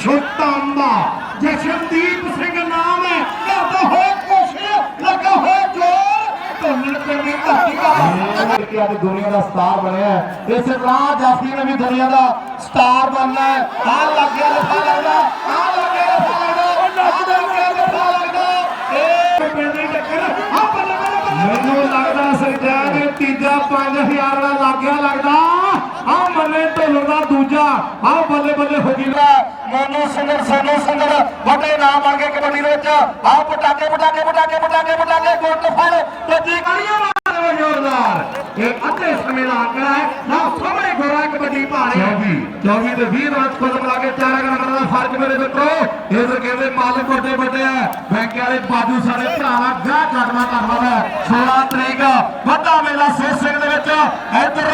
ਸ਼ੁਤਾਂਬਾ ਜਸ਼ਨਦੀਪ ਸਿੰਘ ਨਾਮ ਹੈ ਕਰਦਾ ਹੋਇਆ ਕੋਸ਼ਿਸ਼ ਲੱਗਾ ਹੋਇਆ ਜੋਰ ਧੁੰਨਣ ਪਿੰਡ ਦੀ ਧਰਤੀ ਦਾ ਕਿ ਅੱਜ ਦੁਨੀਆ ਦਾ ਸਟਾਰ ਬਣਿਆ ਹੈ। ਇਸੇ ਤਰ੍ਹਾਂ ਜਾਫੀ ਨੇ ਵੀ ਦੁਨੀਆ ਦਾ ਸਟਾਰ ਬਣਨਾ ਹੈ। ਆ ਲੱਗਿਆ ਲਫਾ ਲੱਗਦਾ ਆ ਲੱਗਿਆ ਲਫਾ ਲੱਗਦਾ ਆ ਲੱਗਿਆ ਲਫਾ ਲੱਗਦਾ। ਇਹ ਪਿੰਡ ਦੀ ਟੱਕਰ ਆ ਮੈਨੂੰ ਲੱਗਦਾ ਸਰਕਾਰ ਨੇ ਤੀਜਾ 5000 ਦਾ ਲੱਗਿਆ ਲੱਗਦਾ। ਆ ਮੰਨੇ ਢੋਲਰ ਦਾ ਦੂਜਾ ਆ ਮੋਨੂ ਸਿੰਗਰ ਸੋਨੂ ਸਿੰਗਰ ਵੱਡੇ ਨਾਮ ਆ ਗਏ ਕਬੱਡੀ ਦੇ ਵਿੱਚ ਆ ਪਟਾਕੇ ਪਟਾਕੇ ਪਟਾਕੇ ਪਟਾਕੇ ਪਟਾਕੇ ਗੁੱਟ ਫੜ। ਤੇ ਜੀ ਤਾੜੀਆਂ ਮਾਰੋ ਜ਼ੋਰਦਾਰ। ਇਹ ਅੱਧੇ ਸਮੇਂ ਦਾ ਆਂਕੜਾ ਹੈ ਨਾ ਸਾਹਮਣੇ ਗੋਰਾ ਕਬੱਡੀ ਭਾਰੇ 24 24 ਤੇ 20 ਰਾਤ ਕਦਮ ਲਾ ਕੇ ਚਾਰ ਨੰਬਰ ਦਾ ਫ਼ਰਕ ਮੇਰੇ ਮਿੱਤਰੋ। ਇਹ ਤਾਂ ਕਹਿੰਦੇ ਮਾਲਕ ਵੱਡੇ ਵੱਡੇ ਆ। ਬੈਂਕ ਵਾਲੇ ਬਾਜੂ ਸਾਡੇ ਭਰਾਵਾ ਗਾਹ ਕਰਨਾ ਧੰਨਵਾਦ ਹੈ। 16 ਤਰੀਕ, ਵੱਡਾ ਮੇਲਾ ਸਿਰ ਸਿੰਘ ਦੇ ਵਿੱਚ। ਇੱਧਰ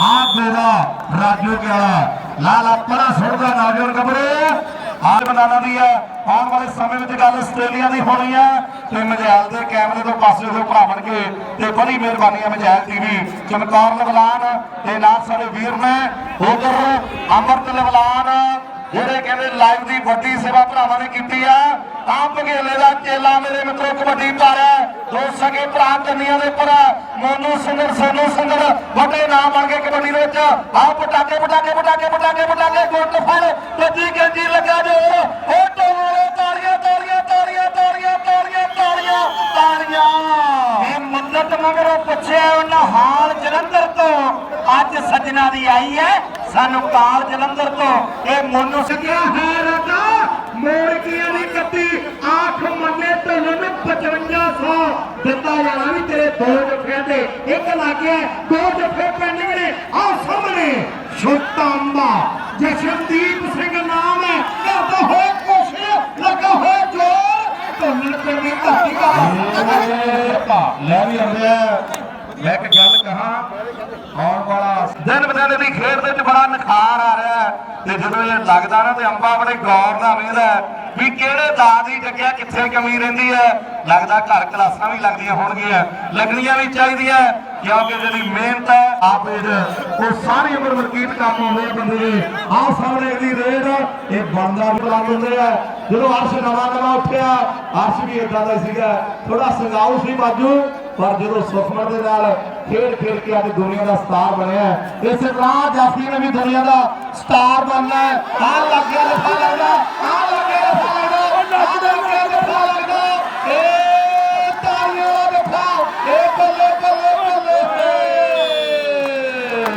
ਆ ਗੋਰਾ ਰਾਜੂ ਕਿਆਲਾ ਲਾਲਾ ਪਰਾ ਸੁਣਦਾ ਨੌਜਵਾਨ ਗੱਭਰੂ ਹਾਲ ਬਣਾਣਾ ਦੀ ਹੈ ਆਉਣ ਵਾਲੇ ਸਮੇਂ ਵਿੱਚ ਗੱਲ ਆਸਟ੍ਰੇਲੀਆ ਦੀ ਹੋਣੀ ਹੈ ਤੇ ਮਜੈਲ ਦੇ ਕੈਮਰੇ ਤੋਂ ਪਾਸੇ ਹੋ ਭਰਾ ਬਣ ਕੇ ਤੇ ਬੜੀ ਮਿਹਰਬਾਨੀ ਹੈ ਮਜੈਲ ਟੀਵੀ। ਚਮਕੌਰ ਲਵਲਾਨ ਤੇ ਨਾਲ ਸਾਡੇ ਵੀਰ ਨੇ। ਉਧਰ ਅਮਰਤ ਲਵਲਾਨ, ਜਿਹੜੇ ਕਹਿੰਦੇ ਲਾਈਵ ਦੀ ਵੱਡੀ ਸੇਵਾ ਭਰਾਵਾਂ ਨੇ ਕੀਤੀ ਆ, ਆਪ ਬਘੇਲੇ ਦਾ ਚੇਲਾ ਮੇਰੇ ਮਿੱਤਰੋ, ਕਬੱਡੀ ਪਾਰਿਆ ਦੋ ਸਕੇ ਭਰਾ ਕੰਨੀਆਂ ਦੇ ਉੱਪਰ ਮੋਨੂ ਸਿੰਗਰ, ਸੋਨੂ ਸਿੰਗਰ, ਵੱਡੇ ਨਾਮ ਬਣ ਗਏ ਕਬੱਡੀ ਦੇ ਵਿੱਚ। ਆ ਪਟਾਕੇ ਪਟਾਕੇ ਪਟਾਕੇ ਪਟਾਕੇ ਪਟਾਕੇ, ਗੁੱਟ ਫੜ ਤੇ ਗੰਜੀ, ਲੱਗਾ ਜੋਰ। ਉਹ ਟੋਲੇ ਤਾੜੀਆਂ ਤਾੜੀਆਂ ਤਾੜੀਆਂ ਤਾੜੀਆਂ ਤਾੜੀਆਂ ਤਾੜੀਆਂ ਤਾੜੀਆਂ। ਇਹ ਮੰਨਤ ਮਗਰੋਂ ਪੁੱਛਿਆ ਉਹਨਾਂ ਹਾਲ ਜਲੰਧਰ ਤੋਂ। ਅੱਜ ਸੱਜਣਾ ਦੀ ਆਈ ਹੈ। ਸਾਨੂੰ ਕਾਲ ਜਲੰਧਰ ਤੋਂ। ਇਹ ਮੋਨੂ ਸਕਿਆ ਹੈ ਰਾਜਾ ਮੋੜ ਕੀ ਨਹੀਂ ਕੱਟੀ? ਆਖ ਮੰਨੇ ਤੁਹਾਨੂੰ 5500 ਦਿੱਤਾ ਜਾਣਾ ਵੀ ਤੇਰੇ ਦੋ ਜਫਿਆਂ ਦੇ ਇੱਕ ਲੱਗਿਆ ਦੋ ਜਫੇ ਪੈਂਡਿੰਗ ਨੇ ਆ ਸਾਹਮਣੇ ਸ਼ੁਤਾਂਬਾ ਜਸ਼ਨਦੀਪ ਸਿੰਘ ਨਾਮ ਹੈ। ਕਰਦਾ ਹੋਇਆ ਕੋਸ਼ਿਸ਼ ਲੱਗਾ ਹੋਇਆ ਜੋਰ। ਧੁੰਨਣ ਪਿੰਡ ਦੀ। ਧਰਤੀ ਦਾ ਲੈ ਵੀ ਆਉਂਦੇ ਆ। ਮੈਂ ਇੱਕ ਗੱਲ ਕਹਾਂ ਆਉਣ ਵਾਲਾ ਦਿਨ ਬਦਨ ਦੀ ਖੇਡ ਦੇ ਵਿੱਚ ਬੜਾ ਨਿਖਾਰ ਆ ਰਿਹਾ ਹੈ ਤੇ ਜਦੋਂ ਇਹ ਲੱਗਦਾ ਨਾ ਤੇ ਅੰਬਾ ਬੜੇ ਗੌਰ ਨਾਲ ਵੇਖਦਾ ਹੈ ਵੀ ਕਿਹੜੇ ਦਾਅ ਦੀ ਜਗ੍ਹਾ ਕਿੱਥੇ ਕਮੀ ਰਹਿੰਦੀ ਹੈ, ਲੱਗਦਾ ਘਰ ਕਲਾਸਾਂ ਵੀ ਲੱਗਦੀਆਂ ਹੋਣਗੀਆਂ, ਲੱਗਣੀਆਂ ਵੀ ਚਾਹੀਦੀਆਂ ਕਿਉਂਕਿ ਜਿਹੜੀ ਮਿਹਨਤ ਹੈ, ਆਪ ਉਹ ਸਾਰੀ ਉਮਰ ਵਰਕੀਤ ਕੰਮ ਆਉਂਦੇ ਆ ਬੰਦੇ ਦੇ। ਆਹ ਸਾਹਮਣੇ ਇਹਦੀ ਰੇਡ, ਇਹ ਬਣਦਾ ਬੁਲਾ ਦਿੰਦੇ ਆ। ਜਦੋਂ ਅਰਸ਼ ਨਵਾਂ ਨਵਾਂ ਉੱਠਿਆ, ਅਰਸ਼ ਵੀ ਇਦਾਂ ਦਾ ਸੀਗਾ। ਥੋੜਾ ਸੰਗਾਉ ਸੀ ਬਾਜੂ। ਪਰ ਜਦੋਂ ਸੁਖਮਨ ਦੇ ਨਾਲ ਖੇਡ ਖੇਡ ਕੇ ਅੱਜ ਦੁਨੀਆ ਦਾ ਸਟਾਰ ਬਣਿਆ ਹੈ, ਇਸੇ ਤਰ੍ਹਾਂ ਨੇ ਵੀ ਦੁਨੀਆ ਦਾ ਸਟਾਰ ਬਣਨਾ ਹੈ। ਆ ਲੱਗਿਆ ਲਫਾ ਲੱਗਦਾ ਆ ਲੱਗਿਆ ਲਫਾ ਲੱਗਦਾ ਆ ਲੱਗਿਆ ਲਫਾ ਲੱਗਦਾ। ਏ ਤਾਲੀਆਂ ਲਫਾ ਏ ਬੱਲੇ ਬੱਲੇ ਬੱਲੇ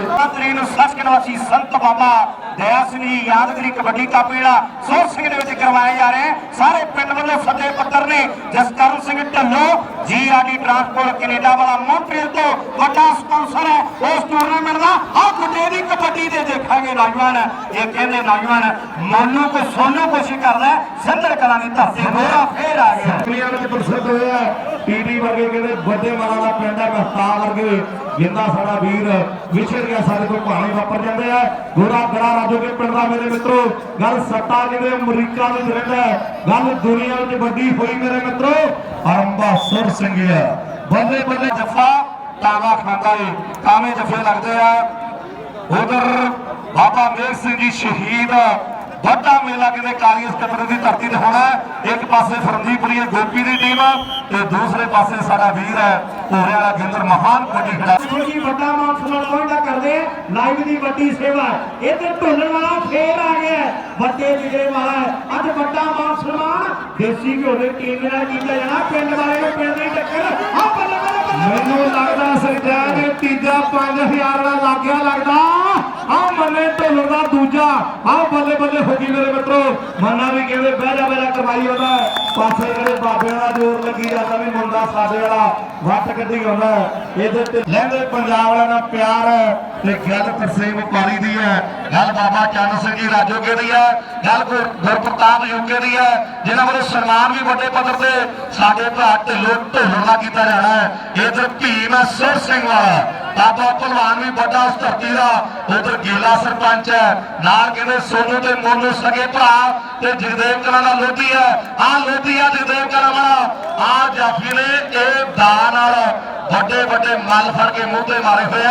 ਮਾਤਰੀ ਨੂੰ ਸੱਚ ਨਿਵਾਸੀ ਸੰਤ ਬਾਬਾ ਦਇਆ ਸਿੰਘ ਜੀ ਯਾਦਗਰੀ ਕਬੱਡੀ ਕੱਪ ਜਿਹੜਾ ਸੋਰ ਸਿੰਘ ਦੇ ਵਿੱਚ ਕਰਵਾਏ ਜਾ ਰਹੇ ਸਾਰੇ ਪਿੰਡ ਵੱਲੋਂ ਸੱਦੇ ਪੱਤਰ ਨੇ Jaskaran Singh Dhallo GRD transport Canada ਵਾਲਾ ਮੌਂਟਰੀਅਲ ਤੋਂ ਵੱਡਾ ਸਪਾਂਸਰ ਹੈ। ਉਸ ਟੂਰਨਾਮੈਂਟ ਦਾ ਆ ਗੁੱਡੇ ਦੀ ਕਬੱਡੀ ਦੇ ਦੇਖਾਂਗੇ ਨੌਜਵਾਨ। ਇਹ ਕਹਿੰਦੇ ਨੌਜਵਾਨ ਮੋਨੂ ਕੋ ਸੋਨੂ ਕੋਸ਼ਿਸ਼ ਕਰਦਾ ਹੈ, ਕਲਾਂ ਦੀ ਧਰਤੀ ਮੋਰਾ ਫੇਰ ਆ ਗਿਆ। ਦੁਨੀਆ ਵਿੱਚ ਪ੍ਰਸਿੱਧ ਹੋਇਆ ਟੀਵੀ ਵਰਗੇ ਕਹਿੰਦੇ ਵੱਡੇ ਮਾਲਾ ਦਾ ਪਿੰਡ ਹੈ ਮਸਤਾਨ ਵਰਗੇ ਜਿੰਦਾ ਸਾਡਾ ਵੀਰ ਵਿਛੜ ਗਿਆ ਸਾਡੇ ਕੋਲ ਭਾਣੇ ਵਾਪਰ ਜਾਂਦੇ ਆ। ਗੋਰਾ ਗੜਾ ਰਾਜੋ ਪਿੰਡ ਦਾ ਮੇਰੇ ਮਿੱਤਰੋ ਗੱਲ ਸੱਤਾ ਜਿਹੜੇ ਅਮਰੀਕਾ ਵਿੱਚ ਰਹਿੰਦਾ ਗੱਲ ਦੁਨੀਆ ਵਿੱਚ ਵੱਡੀ ਹੋਈ ਮੇਰੇ ਮਿੱਤਰੋ। ਅਰੰਬਾ ਸੁਰ ਸਿੰਘਿਆ ਬੱਲੇ ਬੱਲੇ ਜਫਾ ਤਾਵਾ ਖਾਂਦਾ ਏ। ਕਾਵੇਂ ਜਫੇ ਲੱਗਦੇ ਆ। ਉਧਰ ਬਾਬਾ ਮੇਰ ਸਿੰਘ ਜੀ ਸ਼ਹੀਦ ਵੱਡਾ ਮੇਲਾ ਕਿਤੇ ਕਾਲੀ ਸਕੱਤਰ ਦੀ ਧਰਤੀ ਤੇ ਹੋਣਾ ਇੱਕ ਪਾਸੇ ਫਰੰਦੀਪੁਰੀ ਗੋਪੀ ਦੀ ਟੀਮ ਤੇ ਦੂਸਰੇ ਪਾਸੇ ਸਾਡਾ ਵੀਰ ਹੈ। ਹੋਰੇ ਵਾਲਾ ਗਿੰਦਰ ਮਹਾਨ ਕੋਟੀ ਖੜਾ ਦੇਖੋ ਜੀ ਵੱਡਾ ਮਾਨ ਸਨਮਾਨ ਪਹੁੰਚਦਾ ਕਰਦੇ ਆ। ਲਾਈਵ ਦੀ ਵੱਡੀ ਸੇਵਾ ਇਹ ਤੇ ਢੋਲਣ ਵਾਲਾ ਫੇਰ ਆ ਗਿਆ ਹੈ। ਵੱਡੇ ਵਿਜੇ ਵਾਲਾ ਹੈ। ਅੱਜ ਵੱਡਾ ਮਾਨ ਸਨਮਾਨ ਦੇਸੀ ਘਿਓ ਦੇ ਟੀਮ ਨਾਲ ਕੀਤਾ ਜਾਣਾ। ਪਿੰਡ ਵਾਲੇ ਨੂੰ ਪਿੰਡ ਦੀ ਟੱਕਰ। ਆ ਬੱਲੇ ਬੱਲੇ ਬੱਲੇ ਮੈਨੂੰ ਲੱਗਦਾ ਸਰਕਾਰ ਨੇ ਤੀਜਾ 5000 ਦਾ ਲੱਗਿਆ ਲੱਗਦਾ। ਆ ਮੰਨੇ ਦੂਜਾ ਆ ਬੱਲੇ ਬੱਲੇ ਹੋ ਗਈ ਮੇਰੇ ਮਿੱਤਰੋ। ਮੰਨਾ ਵੀ ਕਹਿੰਦੇ ਬਹਿ ਜਾ ਬਹਿ ਜਾ ਕਮਾਈ ਉਹਦਾ। ਪਾਸੇ ਜਿਹੜੇ ਬਾਬਿਆਂ ਦਾ ਜ਼ੋਰ ਲੱਗੀ ਜਾਂਦਾ ਵੀ ਮੁੰਡਾ ਸਾਡੇ ਵਾਲਾ ਵੱਟ ਕੱਢੀ ਆਉਂਦਾ। ਇਹਦੇ ਤੇ ਲਹਿੰਦੇ ਪੰਜਾਬ ਵਾਲਿਆਂ ਦਾ ਪਿਆਰ ਤੇ ਗੱਲ ਤਰਸੇਮ ਪਾਲੀ ਦੀ ਹੈ। ਗੱਲ ਬਾਬਾ ਚੰਨ ਸਿੰਘ ਜੀ ਰਾਜੋਗੇ ਦੀ ਹੈ ਗੱਲ ਗੁਰਪ੍ਰਤਾਪ ਯੋਗੇ ਦੀ ਹੈ ਜਿਨ੍ਹਾਂ ਵੱਲੋਂ ਸਨਮਾਨ ਵੀ ਵੱਡੇ ਪੱਧਰ ਤੇ ਸਾਡੇ ਭਰਾ ਢਿੱਲੋਂ ਢੋਲਣ ਕੀਤਾ ਜਾਣਾ ਹੈ। ਇਧਰ ਭੀਮ ਹੈ, ਸੁਰ ਸਿੰਘ ਵਾਲਾ। ਬਾਬਾ ਭਲਵਾਨ ਵੀ ਵੱਡਾ ਉਸ ਧਰਤੀ ਦਾ ਉਧਰ ਗੇਲਾ ਸਰਪੰਚ ਹੈ। ਨਾਲ ਕਹਿੰਦੇ ਸੋਨੂ ਤੇ ਮੋਨੂ ਸਗੇ ਭਰਾ ਤੇ ਜਗਦੇਵ ਕਰਾਂ ਦਾ ਲੋਧੀ ਹੈ। ਆ ਲੋਧੀ ਆ ਜਗਦੇਵ ਕਲਾਂ ਵਾਲਾ। ਆ ਜਾਫੀ ਨੇ ਇਹ ਦਾ ਨਾਲ ਵੱਡੇ ਵੱਡੇ ਮੱਲ ਫੜ ਕੇ ਮੂੰਹ ਤੇ ਮਾਰੇ ਹੋਏ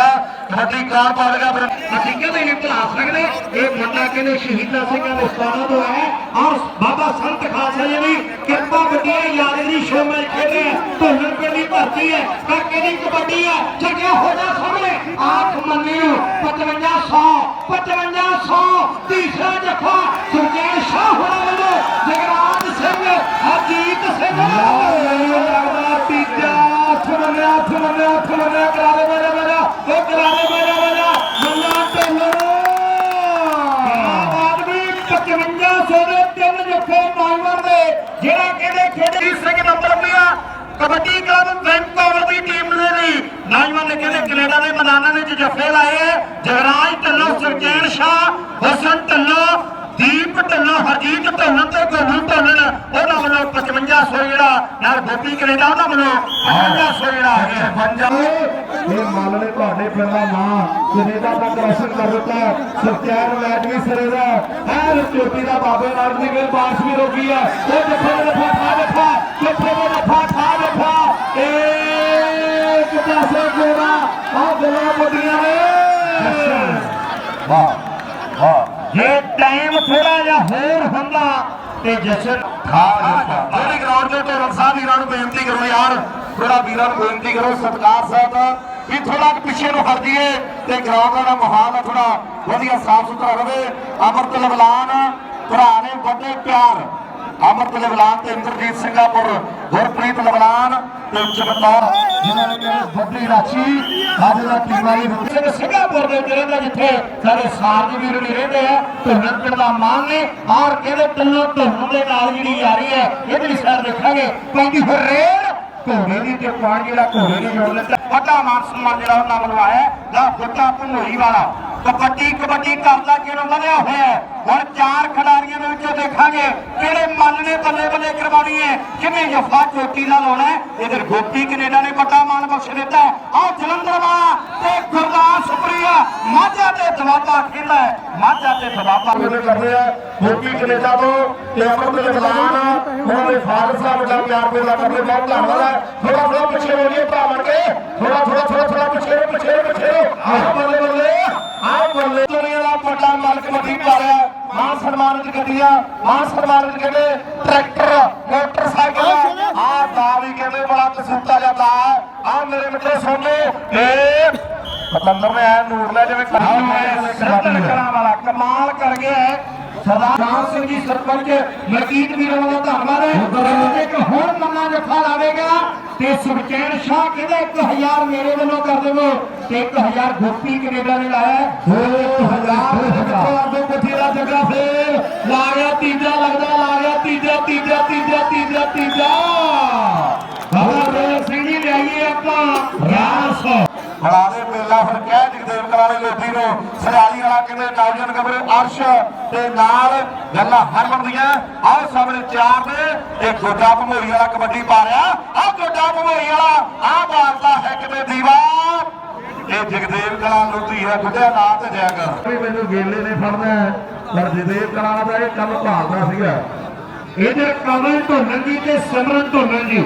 ਆ ਕਬੱਡੀ ਕਾਰ ਪਾ ਲਗਾ ਫਿਰ ਅਸੀਂ ਕਹਿੰਦੇ ਨਹੀਂ ਭੁਲਾ ਸਕਦੇ ਇਹ ਮੁੰਡਾ ਕਹਿੰਦੇ ਸ਼ਹੀਦਾਂ ਸਿੰਘਾਂ ਦੇ ਸਤਾਨਾ ਤੋਂ ਹੈ। ਔਰ ਬਾਬਾ ਸੰਤ ਖਾਲਸਾ ਜੀ ਦੀ ਕਿਰਪਾ ਵੱਡੀਆਂ ਯਾਦਗਰੀ ਸ਼ੋਅ ਮੈਚ ਖੇਡੇ ਧੁੰਨਰ ਪਿੰਡ ਦੀ ਧਰਤੀ ਹੈ, ਕਾਕੇ ਦੀ ਕਬੱਡੀ ਹੈ ਜਗਿਆ ਹੋ ਜਾ ਸਾਹਮਣੇ। ਆਖ ਮੰਨਿਓ 5500 5500 ਤੀਸਰਾ ਜੱਫਾ ਸੁਰਜੈਨ ਸ਼ਾਹ ਹੋਣਾ ਵੱਲੋਂ ਜਗਰਾਜ ਸਿੰਘ, ਹਰਜੀਤ ਸਿੰਘ। ਲੱਗਦਾ ਤੀਜਾ ਥਮਨਿਆ ਥਮਨਿਆ ਥਮਨਿਆ ਕਰਾਰੇ ਮੇਰੇ ਮੇਰਾ ਉਹ ਕਰਾਰੇ ਮੇਰੇ ਮੇਰਾ ਮੰਨਾ ਢੋਲਰ ਆਦਮੀ 5500 ਦੇ ਤਿੰਨ ਜੱਫੇ ਮਾਈਵਰ ਦੇ ਜਿਹੜਾ ਕਹਿੰਦੇ ਖੇਡੀ ਸਿੰਘ ਨੰਬਰ ਪਿਆ ਕਬੱਡੀ ਕਲੱਬ ਵੈਂਕੂਵਰ ਦੀ ਟੀਮ ਦੇ ਲਈ ਨੌਜਵਾਨ ਨੇ ਕਹਿੰਦੇ ਕੈਨੇਡਾ ਦੇ ਮੈਦਾਨਾਂ ਵਿੱਚ ਜੱਫੇ ਲਾਏ ਜਗਰਾਜ, ਢੱਲੋਂ, ਸੁਰਜੈਨ ਸ਼ਾਹ ਹਸਨ ਢੱਲੋਂ ਦੀਪ ਢੱਲੋਂ ਹਰਜੀਤ ਢੱਲੋਂ ਤੇ ਗੋਲੂ ਢੱਲੋਂ ਉਹਨਾਂ ਵੱਲੋਂ 5500 ਜਿਹੜਾ ਨਾਲ ਗੋਪੀ ਕੈਨੇਡਾ ਉਹਨਾਂ ਵੱਲੋਂ 5500 ਜਿਹੜਾ ਆ ਗਿਆ। ਪੰਜਾਬ ਇਹ ਮੰਨ ਲੈ ਤੁਹਾਡੇ ਦਾ ਨਾਂ ਕੈਨੇਡਾ ਤੱਕ ਰੋਸ਼ਨ ਕਰ ਦਿੱਤਾ। ਸਚੈਨ ਮੈਚ ਵੀ ਸਿਰੇ ਦਾ ਐ ਚੋਟੀ ਦਾ ਬਾਬੇ ਨਾਲ ਦੀ ਗੱਲ ਬਾਰਿਸ਼ ਵੀ ਰੋਕੀ ਹੈ ਉਹ ਜੱਫਾ ਜੱਫਾ ਠਾ ਜੱਫਾ ਜੱਫੇ ਦਾ ਜੱਫਾ ਠਾ ਜੱਫਾ। ਇੱਕ ਪਾਸੇ ਗੋਰਾ ਆ ਗੋਲਾ ਮੁੱਦੀਆਂ ਨੇ। ਵਾਹ ਵਾਹ। ਜੇ ਟਾਈਮ ਥੋੜਾ ਜਿਹਾ ਹੋਰ ਹੁੰਦਾ ਤੇ ਜਸ਼ਨ ਜਿਹੜੀ ਗਰਾਊਂਡ ਦੇ ਢੋਲਣ ਸਾਹਿਬ ਵੀਰਾਂ ਨੂੰ ਬੇਨਤੀ ਕਰੋ ਯਾਰ ਥੋੜਾ ਵੀਰਾਂ ਨੂੰ ਬੇਨਤੀ ਕਰੋ, ਸਤਕਾਰ ਸਾਹਿਬ ਵੀ ਥੋੜਾ ਪਿੱਛੇ ਨੂੰ ਹਟ ਜਾਈਏ ਤੇ ਗਰਾਊਂਡ ਦਾ ਮਾਹੌਲ ਥੋੜਾ ਵਧੀਆ ਸਾਫ਼ ਸੁਥਰਾ ਰਹੇ ਅਮਰਤ ਲਵਲਾਨ ਭਰਾ ਨੇ ਵੱਡੇ ਪਿਆਰ। ਅਮਰਤ ਲਵਲਾਨ ਤੇ ਇੰਦਰਜੀਤ ਸਿੰਘਾਪੁਰ, ਗੁਰਪ੍ਰੀਤ ਲਵਲਾਨ ਤੇ ਚਮਤੌਰ ਜਿਨ੍ਹਾਂ ਨੇ ਕਿਹਾ ਵੱਡੀ ਰਾਸ਼ੀ ਦਾ ਟੀਮਾਂ ਸਿੰਘ ਸਿੰਘਾਪੁਰ ਦੇ ਜਿਹੜੇ ਦਾ ਜਿੱਥੇ ਸਾਡੇ ਸਾਰਜੀ ਵੀਰ ਨਹੀਂ ਰਹਿੰਦੇ ਆ ਧੁੰਨਰ ਪਿੰਡ ਦਾ ਮਾਨ ਨੇ ਔਰ ਕਹਿੰਦੇ ਟੱਲੋ ਧੁੰਨ ਦੇ ਨਾਲ ਜਿਹੜੀ ਯਾਰੀ ਹੈ, ਇਹਦੀ ਸਾਈਡ ਦੇਖਾਂਗੇ। ਪੈਂਦੀ ਫਿਰ ਰੇਲ, ਘੋੜੇ ਦੀ ਤੇ ਪਾਣੀ ਜਿਹੜਾ ਘੋੜੇ ਨੇ ਜੋੜ ਲਿੱਤਾ। ਵੱਡਾ ਮਾਨ ਸਨਮਾਨ ਜਿਹੜਾ ਉਹਨਾਂ ਵੱਲੋਂ ਆਇਆ ਦਾ ਫੁੱਟਾ ਭੰਗੋਈ ਵਾਲਾ। ਕਬੱਡੀ ਕਬੱਡੀ ਕਰਦਾ ਕਿਹਨੂੰ ਵਧਿਆ ਹੋਇਆ ਹੈ ਹੁਣ ਚਾਰ ਖਿਡਾਰੀਆਂ ਦੇ ਵਿੱਚੋਂ ਦੇਖਾਂਗੇ ਕਿਹੜੇ ਮਨ ਨੇ ਬੱਲੇ ਬੱਲੇ ਕਰਵਾਉਣੀ ਹੈ ਕਿੰਨੇ ਜਫਾ ਚੋਟੀ ਦਾ ਲਾਉਣਾ ਹੈ ਇਧਰ ਗੋਪੀ ਕੈਨੇਡਾ ਨੇ ਵੱਡਾ ਮਾਨ ਬਖਸ਼ ਦਿੱਤਾ ਆ ਜਲੰਧਰ ਵਾਲਾ ਤੇ ਗੁਰਦਾਸਪੁਰੀਆ ਮਾਝਾ ਤੇ ਦਵਾਬਾ ਖੇਡਾ ਹੈ ਮਾਝਾ ਤੇ ਦਵਾਬਾ ਉਹਨੇ ਕਰਦੇ ਆ ਗੋਪੀ ਕੈਨੇਡਾ ਤੋਂ ਤੇ ਅਮਰਤ ਦੇ ਬਲਾਨ ਉਹਨਾਂ ਦੇ ਫਾਦਰ ਸਾਹਿਬ ਦਾ ਪਿਆਰ ਪੂਰਾ ਕਰਦੇ ਬਹੁਤ ਧੰਨਵਾਦ ਹੈ ਥੋੜਾ ਥੋੜਾ ਪਿੱਛੇ ਹੋ ਗਏ ਭਰਾ ਬਣ ਕੇ ਥੋੜਾ ਥੋੜਾ ਥੋੜਾ ਥੋੜਾ ਪਿੱਛੇ ਰਹੋ, ਪਿੱਛੇ ਰਹੋ, ਪਿੱਛੇ ਰਹੋ। ਆਹ ਬੱਲੇ ਬੱਲੇ ਆਹ ਬੱਲੇ ਦੁਨੀਆ ਦਾ ਵੱਡਾ ਮਾਲਕ ਮੱਦੀ ਪਾ ਰਿਹਾ। ਮਾਨ ਸਨਮਾਨਿਤ ਗੱਡੀਆਂ ਮਾਨ ਸਨਮਾਨਿਤ ਕਹਿੰਦੇ ਟਰੈਕਟਰ ਮੋਟਰਸਾਈਕਲ। ਆਹ ਦਾ ਵੀ ਕਹਿੰਦੇ ਬੜਾ ਕਸੂਤਾ ਜਾਂਦਾ ਆਹ ਮੇਰੇ ਮਿੱਤਰੋ ਸੋਨੋ ਇਹ ਪਤੰਦਰ ਨੇ ਐ ਨੂਰ ਲੈ ਜਿਵੇਂ ਕਲਾਂ ਵਾਲਾ ਕਮਾਲ ਕਰ ਗਿਆ ਸਰਦਾਰ ਸਿੰਘ ਜੀ ਸਰਪੰਚ ਮਲਕੀਤ ਵੀਰਾਂ ਦਾ ਧੰਨਵਾਦ ਹੈ। ਇੱਕ ਹੁਣ ਮੰਨਾ ਜੱਫਾ ਲਾਵੇਗਾ। ਤੇ ਸੁਖਚੈਨ ਸ਼ਾਹ ਕਹਿੰਦੇ 1000 ਮੇਰੇ ਵੱਲੋਂ ਕਰ ਦੇਵੋ ਤੇ 1000 ਗੋਪੀ ਕੈਨੇਡਾ ਨੇ ਲਾਇਆ ਦੋ ਹਜ਼ਾਰ ਹਜ਼ਾਰ ਦੋ ਕੋਠੀ ਦਾ ਜੱਗਾ ਫੇਰ। ਲਾ ਗਿਆ ਤੀਜਾ ਲੱਗਦਾ ਲਾ ਗਿਆ ਤੀਜਾ ਤੀਜਾ ਤੀਜਾ ਤੀਜਾ ਤੀਜਾ। ਬਾਬਾ ਰੋਲ ਸਿੰਘ ਜੀ ਲਿਆਈਏ ਆਪਾਂ। 1100 ਬੜਾਵੇ ਮੇਲਾ ਫਿਰ ਕਹਿ ਕਰਾਣੇ ਲੋਧੀ ਨੂੰ ਸਰਾਲੀ ਵਾਲਾ ਕਹਿੰਦੇ ਨੌਜਵਾਨ ਕਬਰੇ ਅਰਸ਼ ਤੇ ਨਾਲ ਗੱਲਾਂ ਹਰਮਨ ਦੀਆਂ। ਆਹ ਸਾਹਮਣੇ ਚਾਰ ਨੇ। ਇਹ ਗੋਡਾ ਭਮੋਰੀ ਵਾਲਾ ਕਬੱਡੀ ਪਾ ਰਿਹਾ। ਆਹ ਗੋਡਾ ਭਮੋਰੀ ਵਾਲਾ ਆਹ ਮਾਰਦਾ ਹੈ ਕਿਤੇ ਦੀਵਾ? ਇਹ ਜਗਦੇਵ ਕਲਾ ਲੋਧੀ ਹੈ ਖੁਦਿਆ ਨਾਂ ਤੇ ਜਾਇਆ ਕਰ। ਵੀ ਮੈਨੂੰ ਗੇਲੇ ਨੇ ਫੜਨਾ ਪਰ ਜਗਦੇਵ ਕਲਾ ਦਾ ਇਹ ਕੰਮ ਭਾਲਦਾ ਸੀਗਾ। ਇਧਰ ਕਵਲ ਢੋਲਣ ਜੀ ਤੇ ਸਿਮਰਨ ਢੋਲਣ ਜੀ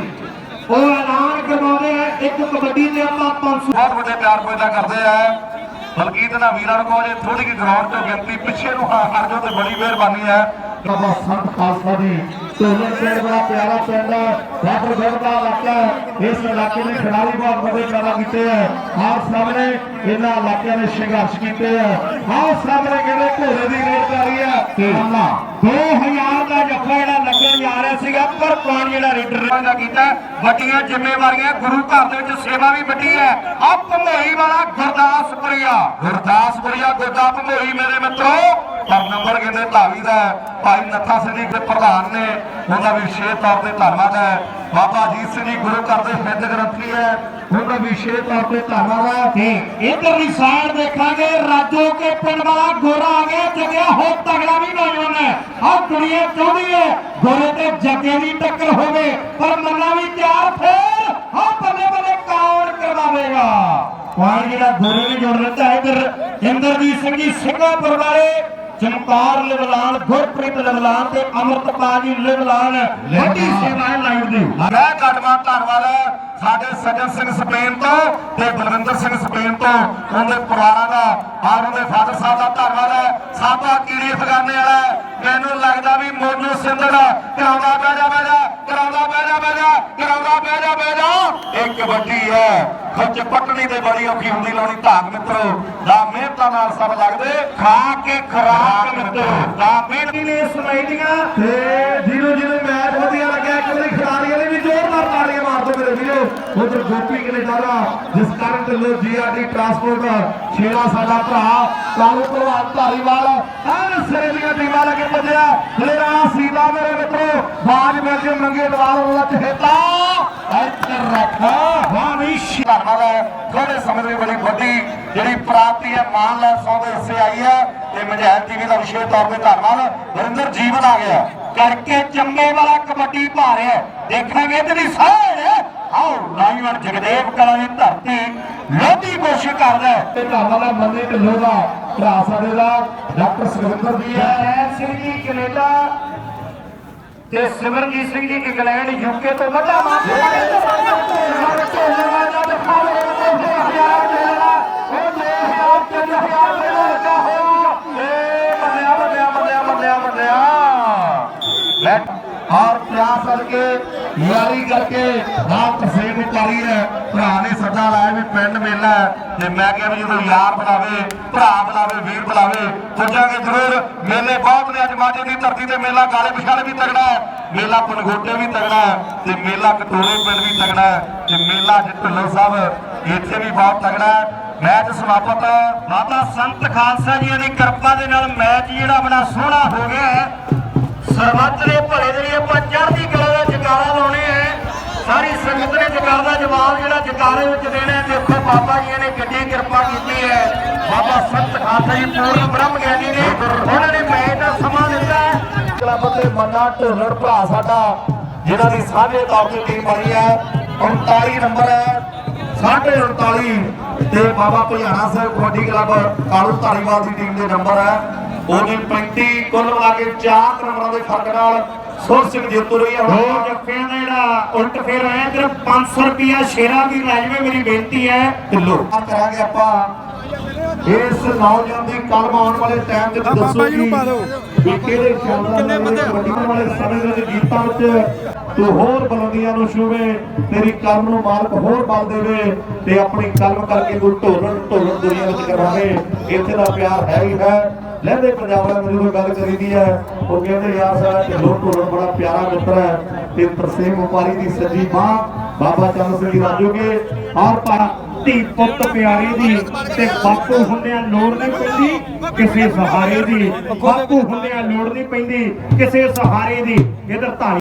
ਉਹ ਐਲਾਨ ਕਰਵਾਉਂਦੇ ਆ। ਇੱਕ ਕਬੱਡੀ ਦੇ ਆਪਾਂ 500 ਬਹੁਤ ਵੱਡੇ ਪਿਆਰ ਪੈਦਾ ਕਰਦੇ ਆ। ਬਲਕੀਤ ਨਾ ਵੀਰਾਂ ਨੂੰ ਕਹੋ ਜੇ ਥੋੜੀ ਜਿਹੀ ਗਰਾਊਂਡ ਤੋਂ ਗਿਣਤੀ ਪਿੱਛੇ ਨੂੰ ਹ- ਹਟ ਜਾਓ ਤੇ ਬੜੀ ਮਿਹਰਬਾਨੀ ਹੈ। ਬਾਬਾ ਸੰਤ ਖਾਲਸਾ ਜੀ ਢੋਲਣ ਪਿੰਡ ਬੜਾ ਪਿਆਰਾ ਪਿੰਡ ਹੈ। ਵਾਟਰਗੜ ਦਾ ਇਲਾਕਾ ਹੈ। ਇਸ ਇਲਾਕੇ ਦੇ ਖਿਡਾਰੀ ਬਹੁਤ ਵੱਡੇ ਪੈਦਾ ਕੀਤੇ ਹੈ। ਆਹ ਸਾਹਮਣੇ ਇਹਨਾਂ ਇਲਾਕਿਆਂ ਨੇ ਸੰਘਰਸ਼ ਕੀਤੇ ਹੈ। ਆਹ ਸਾਹਮਣੇ ਕਹਿੰਦੇ ਘੋੜੇ ਦੀ ਰੇਡ ਕਰੀ ਹੈ? ਅੱਲਾ 2000 ਦਾ ਜੱਫਾ ਜਿਹੜਾ ਲੱਗਣ ਜਾ ਰਿਹਾ ਸੀਗਾ, ਪਰ ਪਾਣ ਜਿਹੜਾ ਰੀਡਰ ਦਾ ਕੀਤਾ? ਵੱਡੀਆਂ ਜ਼ਿੰਮੇਵਾਰੀਆਂ, ਗੁਰੂ ਘਰ ਦੇ ਵਿੱਚ ਸੇਵਾ ਵੀ ਵੱਡੀ ਹੈ। ਆ ਭਮੋਈ ਵਾਲਾ ਗੁਰਦਾਸਪੁਰੀਆ। ਗੁਰਦਾਸਪੁਰੀਆ ਗੋਡਾ ਭਮੋਈ ਮੇਰੇ ਮਿੱਤਰੋ ਪਰ ਨੰਬਰ ਕਹਿੰਦੇ ਧਾਵੀ ਦਾ ਭਾਈ ਨੱਥਾ ਸਿੰਘ ਜੀ ਦੇ ਪ੍ਰਧਾਨ ਨੇ ਉਹਨਾਂ ਵੀ ਵਿਸ਼ੇਸ਼ ਤੌਰ ਤੇ ਧੰਨਵਾਦ ਹੈ। ਬਾਬਾ ਅਜੀਤ ਸਿੰਘ ਜੀ ਗੁਰੂ ਘਰ ਦੇ ਸਿੱਧ ਗ੍ਰੰਥੀ ਹੈ। ਉਹਨਾਂ ਵੀ ਵਿਸ਼ੇਸ਼ ਤੌਰ ਤੇ ਧੰਨਵਾਦ ਹੈ। ਤੇ ਇਧਰਲੀ ਸਾਈਡ ਦੇਖਾਂਗੇ, ਰਾਜੋ ਕੇ ਪਿੰਡ ਵਾਲਾ ਗੋਰਾ ਆ ਗਿਆ, ਜਗਿਆ ਹੋ ਤਗੜਾ ਵੀ ਨੌਜਵਾਨ ਹੈ। ਆ ਦੁਨੀਆ ਚਾਹੁੰਦੀ ਹੈ, ਗੋਰੇ ਤੇ ਜੱਗੇ ਦੀ ਟੱਕਰ ਹੋਵੇ, ਪਰ ਮੰਨਾ ਵੀ ਤਿਆਰ, ਫੇਰ ਆ ਬੱਲੇ ਬੱਲੇ ਕੌਣ ਕਰਵਾਵੇਗਾ? ਕੌਣ ਜਿਹੜਾ ਗੋਰੇ ਨੇ ਜੋੜ ਦਿੱਤਾ ਇਧਰ? ਇੰਦਰਜੀਤ ਸਿੰਘ ਜੀ ਸਿੰਘਾਪੁਰ ਵਾਲੇ ਚਮਕਾਰ ਲਵਲਾਨ ਗੁਰਪ੍ਰੀਤ ਲਵਲਾਨ ਤੇ ਅਮਰਤਪਾਲ ਜੀ ਲਵਲਾਨ ਵੱਡੀ ਸੇਵਾ ਹੈ ਲਾਈਵ ਦੀ। ਮੈਂ ਘਟਵਾ ਧੰਨਵਾਦ ਸਾਡੇ ਸਜਨ ਸਿੰਘ ਸਪੇਨ ਤੋਂ ਤੇ ਬਲਵਿੰਦਰ ਸਿੰਘ ਸਪੇਨ ਤੋਂ, ਉਹਦੇ ਪਰਿਵਾਰਾਂ ਦਾ ਔਰ ਉਹਦੇ ਫਾਦਰ ਸਾਹਿਬ ਦਾ ਧੰਨਵਾਦ ਹੈ। ਸਾਬਾ ਕੀੜੀ ਫਗਾਨੇ ਵਾਲਾ ਮੈਨੂੰ ਲੱਗਦਾ ਵੀ ਮੋਨੂ ਸਿੰਧੜ ਕਰਾਉਂਦਾ ਬਹਿ ਜਾ ਬਹਿ ਜਾ, ਕਰਾਉਂਦਾ ਬਹਿ ਜਾ ਬਹਿ ਜਾ, ਕਰਾਉਂਦਾ ਬਹਿ ਜਾ ਬਹਿ ਜਾ। ਇਹ ਕਬੱਡੀ ਹੈ। ਖੱਚ ਪਟਣੀ ਤੇ ਬੜੀ ਔਖੀ ਹੁੰਦੀ, ਲਾਉਣੀ ਧਾਕ ਮਿੱਤਰੋ। ਦਾ ਮਿਹਨਤਾਂ ਨਾਲ ਸਭ ਲੱਗਦੇ। ਖਾ ਕੇ ਖਰਾਕ ਮਿੱਤਰੋ। ਦਾ ਮਿਹਨਤ ਨੇ ਸੁਣਾਈ ਦੀਆਂ ਤੇ ਜਿਹਨੂੰ ਜਿਹਨੂੰ ਮੈਚ ਵਧੀਆ ਲੱਗਿਆ ਇੱਕ ਵਾਰੀ ਖਿਡਾਰੀਆਂ ਨੇ ਵੀ ਜ਼ੋਰਦਾਰ ਤਾੜੀਆਂ ਮਾਰ ਦਿਓ ਮੇਰੇ ਵੀਰੋ ਉਧਰ ਗੋਪੀ ਕੈਨੇਡਾ ਜਿਸ ਕਾਰਨ ਢਿੱਲੋਂ ਜੀਆਰਡੀ ਟਰਾਂਸਪੋਰਟ ਛੇੜਾ ਸਾਡਾ ਭਰਾ ਕਾਲੂ ਭਲਵਾਨ ਧਾਰੀਵਾਲ ਐਨ ਸਿਰੇ ਦੀਆਂ ਟੀਮਾਂ ਲੱਗੇ ਭੱਜਿਆ। ਮੇਰਾ ਸੀਦਾ ਮੇਰੇ ਮਿੱਤਰੋ, ਬਾਜ ਮਿਲ ਕੇ ਮੰਗੇ ਦਵਾਰ ਉਹਦਾ ਚਹੇਤਾ ਇੱਧਰ ਰੱਖਾ ਵਾਹ ਵੀ ਧੰਨਵਾਦ ਥੋੜੇ ਸਮੇਂ ਦੀ ਬੜੀ ਵੱਡੀ ਜਿਹੜੀ ਪ੍ਰਾਪਤੀ ਹੈ ਮਾਨ ਲੈ ਸੌ ਦੇ ਹਿੱਸੇ ਆਈ ਹੈ। ਤੇ ਮਝੈਲ ਟੀਵੀ ਦਾ ਵਿਸ਼ੇਸ਼ ਤੌਰ ਤੇ ਧੰਨਵਾਦ। ਵਰਿੰਦਰ ਜੀਵਨ ਆ ਗਿਆ। ਕਰਕੇ ਚੰਗੇ ਵਾਲਾ ਕਬੱਡੀ ਪਾ ਰਿਹਾ ਦੇਖਾਂਗੇ ਤੇ ਵੀ ਸਾਰੇ ਆਓ ਲਾਈਵਨ ਜਗਦੇਵ ਕਲਾ ਦੀ ਧਰਤੀ ਲੋਧੀ ਕੋਸ਼ਿਸ਼ ਕਰਦਾ ਹੈ। ਤੇ ਧੰਨਵਾਦ ਹੈ ਮੰਨੇ ਢਿੱਲੋਂ ਦਾ ਭਰਾ ਸਾਡੇ ਦਾ ਡਾਕਟਰ ਸੁਖਵਿੰਦਰ ਜੀ ਹੈ। ਸਿੰਘ ਜੀ ਕੈਨੇਡਾ ਤੇ ਸਿਮਰਨਜੀਤ ਸਿੰਘ ਜੀ ਇੰਗਲੈਂਡ ਯੂਕੇ ਤੋਂ ਵੱਡਾ ਔਰ ਪਿਆਸ ਕਰਕੇ ਯਾਰੀ ਕਰਕੇ ਨਾਲ ਤਸੇਨ ਉਤਾਰੀ ਹੈ। ਭਰਾ ਨੇ ਸੱਦਾ ਲਾਇਆ ਵੀ ਪਿੰਡ ਮੇਲਾ ਤੇ ਮੈਂ ਕਿਹਾ ਵੀ ਜਦੋਂ ਯਾਰ ਬੁਲਾਵੇ, ਭਰਾ ਬੁਲਾਵੇ, ਵੀਰ ਬੁਲਾਵੇ ਪੁੱਜਾਂਗੇ ਜ਼ਰੂਰ। ਮੇਲੇ ਬਹੁਤ ਨੇ ਅੱਜ ਮਾਝੇ ਦੀ ਧਰਤੀ ਤੇ ਮੇਲਾ ਕਾਲੇ ਪਿਛਾਲੇ ਵੀ ਤਗੜਾ ਹੈ। ਮੇਲਾ ਪਨਗੋਟੇ ਵੀ ਤਗੜਾ ਹੈ ਤੇ ਮੇਲਾ ਕਟੋਰੇ ਪਿੰਡ ਵੀ ਤਗੜਾ ਹੈ ਤੇ ਮੇਲਾ ਅੱਜ ਢਿੱਲੋਂ ਸਾਹਿਬ ਇੱਥੇ ਵੀ ਬਹੁਤ ਤਗੜਾ ਹੈ। ਮੈਚ ਸਮਾਪਤ। ਮਾਤਾ ਸੰਤ ਖਾਲਸਾ ਜੀ ਦੀ ਕਿਰਪਾ ਦੇ ਨਾਲ ਮੈਚ ਜਿਹੜਾ ਬੜਾ ਸੋਹਣਾ ਹੋ ਗਿਆ ਹੈ। ਸਰਬੱਤ ਦੇ ਭਲੇ ਦੇ ਲਈ ਆਪਾਂ ਚੜ੍ਹਦੀ ਕਲਾ ਦਾ ਜਕਾਰਾ ਲਾਉਣੇ ਹੈ ਸਾਰੀ ਸੰਗਤ ਨੇ ਜਕਾਰ ਦਾ ਜਵਾਬ ਜਿਹੜਾ ਜਕਾਰੇ ਵਿੱਚ ਦੇਣਾ ਦੇਖੋ ਬਾਬਾ ਜੀ ਨੇ ਕਿੱਡੀ ਕਿਰਪਾ ਕੀਤੀ ਹੈ। ਬਾਬਾ ਸੰਤ ਖਾਲਸਾ ਜੀ ਪੂਰਨ ਬ੍ਰਹਮ ਗਿਆਨੀ ਨੇ ਉਹਨਾਂ ਨੇ ਮੈਚ ਦਾ ਸਮਾਂ ਦਿੱਤਾ ਕਲੱਬ ਤੇ ਮੰਨਾ ਢੋਲਣ ਭਰਾ ਸਾਡਾ ਜਿਨ੍ਹਾਂ ਦੀ ਸਾਂਝੇ ਤੌਰ ਤੇ ਟੀਮ ਬਣੀ ਹੈ 39 ਨੰਬਰ ਹੈ 39 ਤੇ ਬਾਬਾ ਭੁਜਾਣਾ ਸਾਹਿਬ ਕਬੱਡੀ ਕਲੱਬ ਕਾਲੂ ਧਾਰੀਵਾਲ ਦੀ ਟੀਮ ਦੇ ਨੰਬਰ ਹੈ। ਉਹਨੇ 35 ਕੁੱਲ ਮਿਲਾ ਕੇ 4 ਨੰਬਰਾਂ ਦੇ ਫ਼ਰਕ ਨਾਲ ਸੁਰ ਸਿੰਘ ਜੇਤੂ ਰਹੀ ਹੈ। ਦੋ ਜੱਫਿਆਂ ਦਾ ਜਿਹੜਾ ਉਲਟ ਫੇਰ ਆਇਆ ਤੇ 500 ਰੁਪਿਆ ਸ਼ੇਰਾਂ ਦੀ ਲੈ ਜਾਵੇ ਮੇਰੀ ਬੇਨਤੀ ਹੈ। ਢਿੱਲੋਂ ਆ ਕਰਾਂਗੇ ਆਪਾਂ ਇਸ ਨੌਜਵਾਨ ਦੀ ਕਲਮ ਆਉਣ ਵਾਲੇ ਟਾਈਮ ਤੇ ਦੱਸੋ ਜੀ ਵੀ ਕਿਹੜੇ ਕਿੰਨੇ ਬੰਦੇ ਵਾਲੇ ਸਮੇਂ ਦੇ ਗੀਤਾਂ ਵਿੱਚ ਤੂੰ ਹੋਰ ਬੁਲੰਦੀਆਂ ਨੂੰ ਛੂਵੇ ਤੇਰੀ ਕਲਮ ਨੂੰ ਮਾਲਕ ਹੋਰ ਬਲ ਦੇਵੇ ਤੇ ਆਪਣੀ ਕਲਮ ਕਰਕੇ ਤੂੰ ਢੋਲਣ ਢੋਲਣ ਦੁਨੀਆ ਵਿੱਚ ਕਰਵਾਵੇ ਇੱਥੇ ਦਾ ਪਿਆਰ ਹੈ ਹੀ ਹੈ। ਲਹਿੰਦੇ ਪੰਜਾਬ ਨਾਲ ਜਦੋਂ ਗੱਲ ਕਰੀਦੀ ਹੈ। ਉਹ ਕਹਿੰਦੇ, ਯਾਰ ਸਾਡਾ ਢਿੱਲੋਂ ਢੋਲਣ ਬੜਾ ਪਿਆਰਾ ਮਿੱਤਰ ਹੈ ਤੇ ਤਰਸੇਮ ਵਪਾਰੀ ਦੀ ਸੱਜੀ ਮਾਂ, ਬਾਬਾ ਚੰਦ ਸਿੰਘ ਰਾਜੋਗੇ ਔਰ ਪਾ ਧੀ ਪੁੱਤ ਪਿਆਰੇ ਦੀ ਤੇ ਬਾਪੂ ਹੁੰਦਿਆਂ ਲੋੜ ਨਹੀਂ ਪੈਂਦੀ ਕਿਸੇ ਸਹਾਰੇ ਦੀ। ਬਾਪੂ ਹੁੰਦਿਆਂ ਲੋੜ ਨਹੀਂ ਪੈਂਦੀ ਕਿਸੇ ਸਹਾਰੇ ਦੀ। ਇਧਰ ਧਾਰੀ